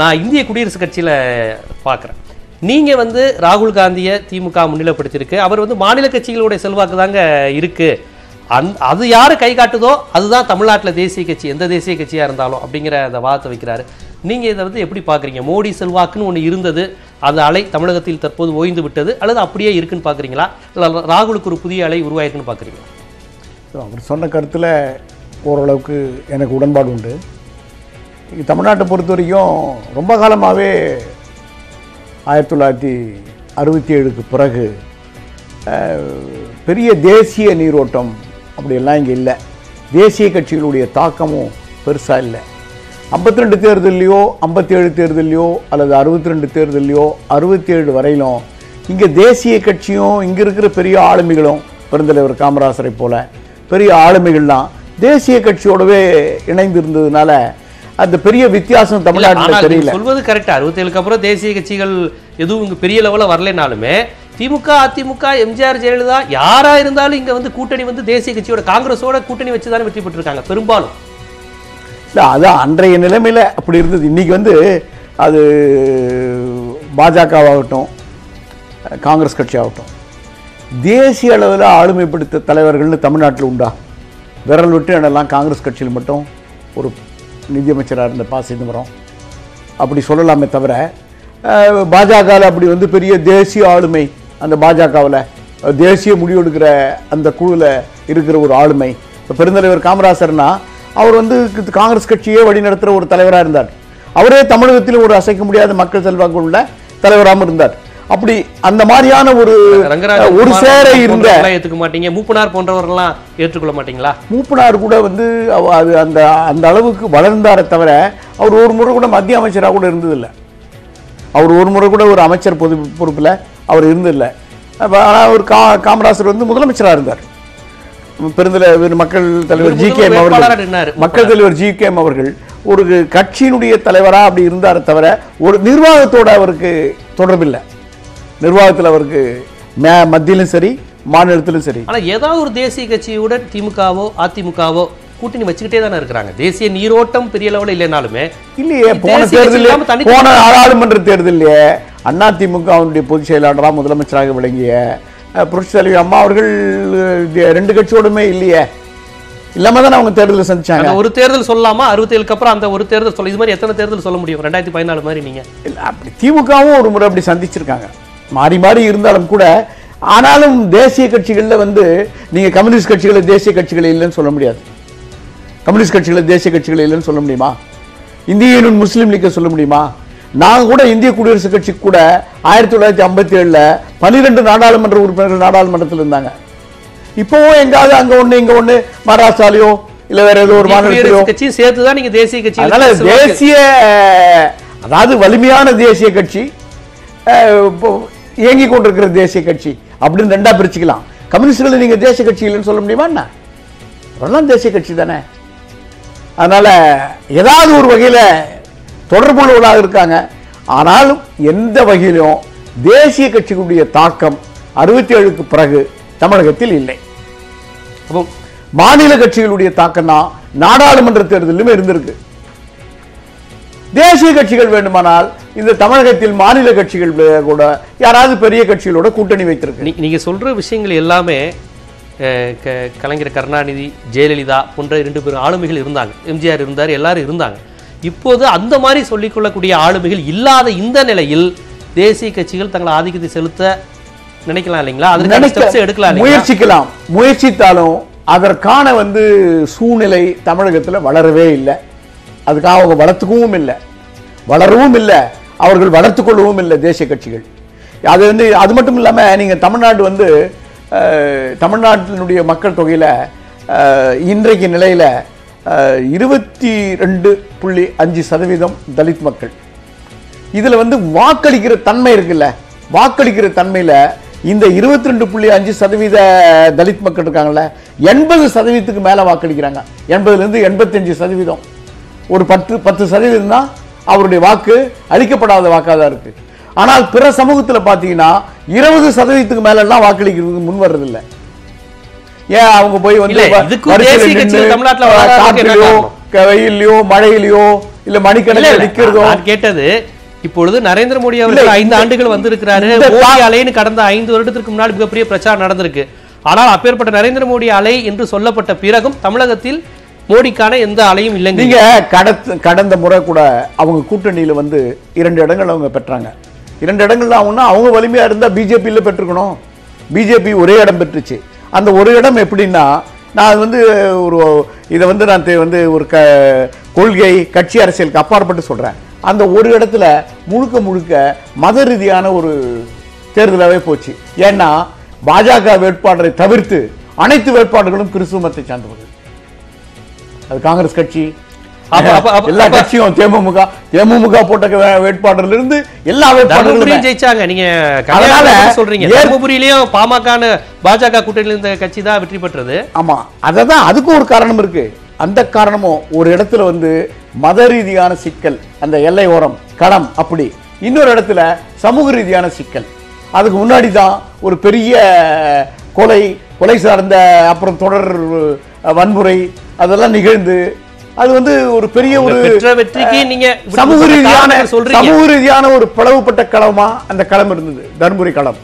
நான் இந்திய குடியரசுக் கட்சியில் பார்க்குறேன். நீங்கள் வந்து ராகுல் காந்தியை திமுக முன்னிலைப்படுத்தியிருக்கு. அவர் வந்து மாநில கட்சிகளுடைய செல்வாக்கு தாங்க இருக்குது அந் அது யார் கை காட்டுதோ அதுதான் தமிழ்நாட்டில் தேசிய கட்சி எந்த தேசிய கட்சியாக இருந்தாலும் அப்படிங்கிற அந்த வாதத்தை வைக்கிறாரு. நீங்கள் இதை வந்து எப்படி பார்க்குறீங்க? மோடி செல்வாக்குன்னு ஒன்று இருந்தது அந்த அலை தமிழகத்தில் தற்போது ஓய்ந்து விட்டது அல்லது அப்படியே இருக்குன்னு பார்க்குறீங்களா? இல்லை ராகுலுக்கு ஒரு புதிய அலை உருவாயிருக்குன்னு பார்க்குறீங்களா? அவர் சொன்ன கருத்தில் ஓரளவுக்கு எனக்கு உடன்பாடு உண்டு. இங்கே தமிழ்நாட்டை பொறுத்த வரைக்கும் ரொம்ப காலமாகவே ஆயிரத்தி தொள்ளாயிரத்தி அறுபத்தி ஏழுக்கு பிறகு பெரிய தேசிய நீரோட்டம் அப்படியெல்லாம் இங்கே இல்லை. தேசிய கட்சிகளுடைய தாக்கமும் பெருசாக இல்லை. ஐம்பத்தி ரெண்டு தேர்தல்லையோ ஐம்பத்தி ஏழு தேர்தல்லையோ அல்லது அறுபத்தி ரெண்டு தேர்தல்லையோ அறுபத்தி ஏழு வரையிலும் இங்கே தேசிய கட்சியும் இங்கே இருக்கிற பெரிய ஆளுமைகளும் பெருந்தலைவர் காமராசரை போல பெரிய ஆளுமைகள்லாம் தேசிய கட்சியோடவே இணைந்து இருந்ததுனால அந்த பெரிய வித்தியாசம் தமிழ்நாட்டில் தெரியல. சொல்வது கரெக்ட் அறுபத்தேழுக்கு அப்புறம் தேசிய கட்சிகள் எதுவும் இங்க பெரிய லெவலில் வரலைனாலுமே திமுக அதிமுக எம்ஜிஆர் ஜெயலலிதா யாரா இருந்தாலும் இங்க வந்து கூட்டணி வந்து தேசிய கட்சியோட காங்கிரஸோட கூட்டணி வச்சு தானே வெற்றி பெற்றிருக்காங்க. பெரும்பாலும். இல்லை அதான் அன்றைய நிலைமையில் அப்படி இருந்தது. இன்னைக்கு வந்து அது பாஜகவாகட்டும் காங்கிரஸ் கட்சி ஆகட்டும் தேசிய அளவில் ஆளுமைப்படுத்த தலைவர்கள்னு தமிழ்நாட்டில் உண்டா? விரல் விட்டு என்னெல்லாம் காங்கிரஸ் கட்சியில் மட்டும் ஒரு நிதியமைச்சராக இருந்த ப சிதம்பரம். அப்படி சொல்லலாமே தவிர பாஜகவில் அப்படி வந்து பெரிய தேசிய ஆளுமை அந்த பாஜகவில் தேசிய முடிவெடுக்கிற அந்த குழுவில் இருக்கிற ஒரு ஆளுமை. இப்போ பெருந்தலைவர் காமராசர்னா அவர் வந்து காங்கிரஸ் கட்சியே வழிநடத்துகிற ஒரு தலைவராக இருந்தார். அவரே தமிழகத்தில் ஒரு அசைக்க முடியாத மக்கள் செல்வாக்கு உள்ள தலைவராகவும் இருந்தார். அப்படி அந்த மாதிரியான ஒரு ஒரு சேர இருந்த ஏத்துக்க மாட்டீங்க. மூப்பனார் போன்றவர்கள்லாம் ஏற்றுக்கொள்ள மாட்டீங்களா? மூப்பனார் கூட வந்து அது அந்த அந்த அளவுக்கு வளர்ந்தாரே தவிர அவர் ஒரு முறை கூட மத்திய அமைச்சராக கூட இருந்ததில்லை. அவர் ஒரு முறை கூட ஒரு அமைச்சர் பொது பொறுப்பில் அவர் இருந்ததில்லை. அப்ப ஆனா அவர் கா காமராசர் வந்து முதலமைச்சராக இருந்தார். பெருந்தலைவர் மக்கள் தலைவர் ஜி கே வேட்பாளரா அவர்கள். மக்கள் தலைவர் ஜி கே அவர்கள் ஒரு கட்சியினுடைய தலைவரா அப்படி இருந்தாரே தவிர ஒரு நிர்வாகத்தோட அவருக்கு தொடர்பில்லை. நிர்வாகத்தில் அவருக்கு மே- மத்தியிலும் சரி மாநிலத்திலும் சரி. ஆனா ஏதாவது ஒரு தேசிய கட்சியுடன் திமுகவோ அதிமுகவோ கூட்டணி வச்சுக்கிட்டே தானே இருக்கிறாங்க. தேசிய நீரோட்டம் பெரிய லெவலில் இல்லைனாலுமே இல்லையே போன தேர்தலில் போன நாடாளுமன்ற தேர்தலிலே அண்ணா திமுகவுடைய பொதுச் செயலாளராக முதலமைச்சராக விளங்கிய அஹ், புரட்சித் தலைவி அம்மா அவர்கள் ரெண்டு கட்சியோடுமே இல்லையே. இல்லாம தானே அவங்க தேர்தலை சந்திச்சாங்க. ஒரு தேர்தல் சொல்லலாமா அறுபத்தேழுக்கு அப்புறம் அந்த ஒரு தேர்தல் சொல்ல இது மாதிரி எத்தனை தேர்தல் சொல்ல முடியும்? ரெண்டாயிரத்தி பதினாலு மாதிரி நீங்க. இல்ல, அப்படி திமுகவும் ஒரு முறை அப்படி சந்திச்சிருக்காங்க. மாறி மாறி இருந்தாலும் கூட ஆனாலும் தேசிய கட்சிகள்ல வந்து நீங்க கம்யூனிஸ்ட் கட்சிகளை தேசிய கட்சிகள் இல்லைன்னு சொல்ல முடியாது. கம்யூனிஸ்ட் கட்சிகளை தேசிய கட்சிகள் இல்லைன்னு சொல்ல முடியுமா? இந்திய யூனியன் முஸ்லீம் லீக்கை சொல்ல முடியுமா? நாங்க கூட இந்திய குடியரசுக் கட்சி கூட ஆயிரத்தி தொள்ளாயிரத்தி ஐம்பத்தி ஏழுல பன்னிரெண்டு நாடாளுமன்ற உறுப்பினர்கள் நாடாளுமன்றத்தில் இருந்தாங்க. இப்போவும் எங்காவது அங்க ஒண்ணு இங்க ஒண்ணு மகாராஷ்டிராலயோ இல்ல வேற ஏதோ ஒரு மாநிலத்திலயோ. குடியரசு கட்சியும் சேர்த்து தான் நீங்க தேசிய கட்சி அதனால தேசிய அதாவது வலிமையான தேசிய கட்சி இயங்கி இயங்கிக் கொண்டிருக்கிற தேசிய கட்சி. அப்படின்னு ரெண்டா பிரிச்சுக்கலாம். கம்யூனிஸ்டுகளை நீங்க தேசிய கட்சி இல்லைன்னு சொல்ல முடியுமா என்ன? அதெல்லாம் தேசிய கட்சி தானே. அதனால ஏதாவது ஒரு வகையில தொடர்புள்ளவர்களாக இருக்காங்க. ஆனாலும் எந்த வகையிலும் தேசிய கட்சிகளுடைய தாக்கம் அறுபத்தி ஏழுக்கு பிறகு தமிழகத்தில் இல்லை. அப்போ மாநில கட்சிகளுடைய தாக்கம் தான் நாடாளுமன்ற தேர்தலிலும் இருந்திருக்கு. தேசிய கட்சிகள் வேண்டுமானால் இந்த தமிழகத்தில் மாநில கட்சிகள் கூட யாராவது பெரிய கட்சிகளோட கூட்டணி வைத்திருக்கு நீங்க சொல்ற விஷயங்கள் எல்லாமே கலைஞர் கருணாநிதி ஜெயலலிதா போன்ற இரண்டு பேரும் ஆளுமைகள் இருந்தாங்க. எம்ஜிஆர் இருந்தார் எல்லாரும் இருந்தாங்க. இப்போது அந்த மாதிரி சொல்லிக்கொள்ளக்கூடிய ஆளுமைகள் இல்லாத இந்த நிலையில் தேசிய கட்சிகள் தங்கள் ஆதிக்கத்தை செலுத்த நினைக்கலாம் இல்லைங்களா? ஸ்டெப்ஸ் எடுக்கலாம் முயற்சிக்கலாம். முயற்சித்தாலும் அதற்கான வந்து சூழ்நிலை தமிழகத்துல வளரவே இல்லை. அதுக்காக அவங்க வளர்த்துக்கவும் இல்லை. வளரவும் இல்லை. அவர்கள் வளர்த்துக்கொள்ளவும் இல்லை தேசிய கட்சிகள். அது வந்து அது மட்டும் இல்லாமல் நீங்கள் தமிழ்நாடு வந்து தமிழ்நாட்டினுடைய மக்கள் தொகையில் இன்றைக்கு நிலையில் இருபத்தி ரெண்டு புள்ளி அஞ்சு சதவீதம் தலித் மக்கள். இதில் வந்து வாக்களிக்கிற தன்மை இருக்குல்ல. வாக்களிக்கிற தன்மையில் இந்த 22.5% ரெண்டு புள்ளி அஞ்சு சதவீத தலித் மக்கள் இருக்காங்கல்ல எண்பது சதவீதத்துக்கு மேலே வாக்களிக்கிறாங்க. எண்பதுலேருந்து எண்பத்தஞ்சு சதவீதம். ஒரு பத்து பத்து சதவீதம் தான் அவருடைய வாக்கு அளிக்கப்படாத வாக்காக தான் இருக்கு. ஆனால் பிற சமூகத்துல பாத்தீங்கன்னா இருபது சதவீதத்துக்கு மேல எல்லாம் வாக்களிக்கிறதுக்கு முன் வர்றது இல்ல ஏன் அவங்க போய் வந்து இல்ல, வ- இதுக்கும் வரிசையில தேசிய நின்னு, கட்சிகள் தமிழ்நாட்டுல வளராததுக்கு என்ன காட்டிலயோ, காரணம்? க- வெயில்லயோ மழையிலயோ இல்ல மணிக்கணக்கில் நிக்கிறதோ. கேட்டது இப்பொழுது நரேந்திர மோடி அவர்கள் ஐந்து ஆண்டுகள் வந்திருக்கிறாரு. மோடி அலைன்னு கடந்த ஐந்து வருடத்திற்கு முன்னாடி மிகப்பெரிய பிரச்சாரம் நடந்திருக்கு. ஆனால் அப்பேற்பட்ட நரேந்திர மோடி அலை என்று சொல்லப்பட்ட பிறகும் தமிழகத்தில் மோடிக்கான எந்த அலையும் இல்லைங்க. நீங்க கடத்த கடந்த முறை கூட அவங்க கூட்டணியில வந்து இரண்டு இடங்கள் அவங்க பெற்றாங்க. இரண்டு இடங்கள் ஆகும்னா அவங்க வலிமையா இருந்தா பிஜேபியில் பெற்றுக்கணும். பிஜேபி ஒரே இடம் பெற்றுச்சு. அந்த ஒரு இடம் எப்படின்னா நான் வந்து ஒரு இதை வந்து நான் தே- வந்து ஒரு க கொள்கை கட்சி அரசியலுக்கு அப்பாற்பட்டு சொல்கிறேன் அந்த ஒரு இடத்துல முழுக்க முழுக்க மத ரீதியான ஒரு தேர்தலாகவே போச்சு. ஏன்னா பாஜக வேட்பாளரை தவிர்த்து அனைத்து வேட்பாளர்களும் கிறிஸ்துவ மதத்தை சார்ந்தவர்கள். அது காங்கிரஸ் கட்சி. எல்லா கட்சியும் தேமுமுக தேமுமுக போட்ட வேட்பாளர்ல இருந்து எல்லா வேட்பாளர்களும் ஜெயிச்சாங்க. நீங்க அதனால சொல்றீங்க. தர்மபுரியிலயும் பாமக பாஜக கூட்டணியில் இருந்த கட்சி தான் வெற்றி பெற்றது. ஆமா. அததான் அதுக்கும் ஒரு காரணம் இருக்கு. அந்த காரணமும் ஒரு இடத்துல வந்து மத ரீதியான சிக்கல். அந்த எல்லை ஓரம் களம் அப்படி. இன்னொரு இடத்துல சமூக ரீதியான சிக்கல். அதுக்கு முன்னாடி தான் ஒரு பெரிய கொலை கொலை சார்ந்த அப்புறம் தொடர் வன்முறை அதெல்லாம் நிகழ்ந்து அது வந்து ஒரு பெரிய ஒரு வெற்றிக்கு நீங்க சமூக ரீதியான சமூக ரீதியான ஒரு பிளவுபட்ட களமா அந்த களம் இருந்தது தர்மபுரி களம்.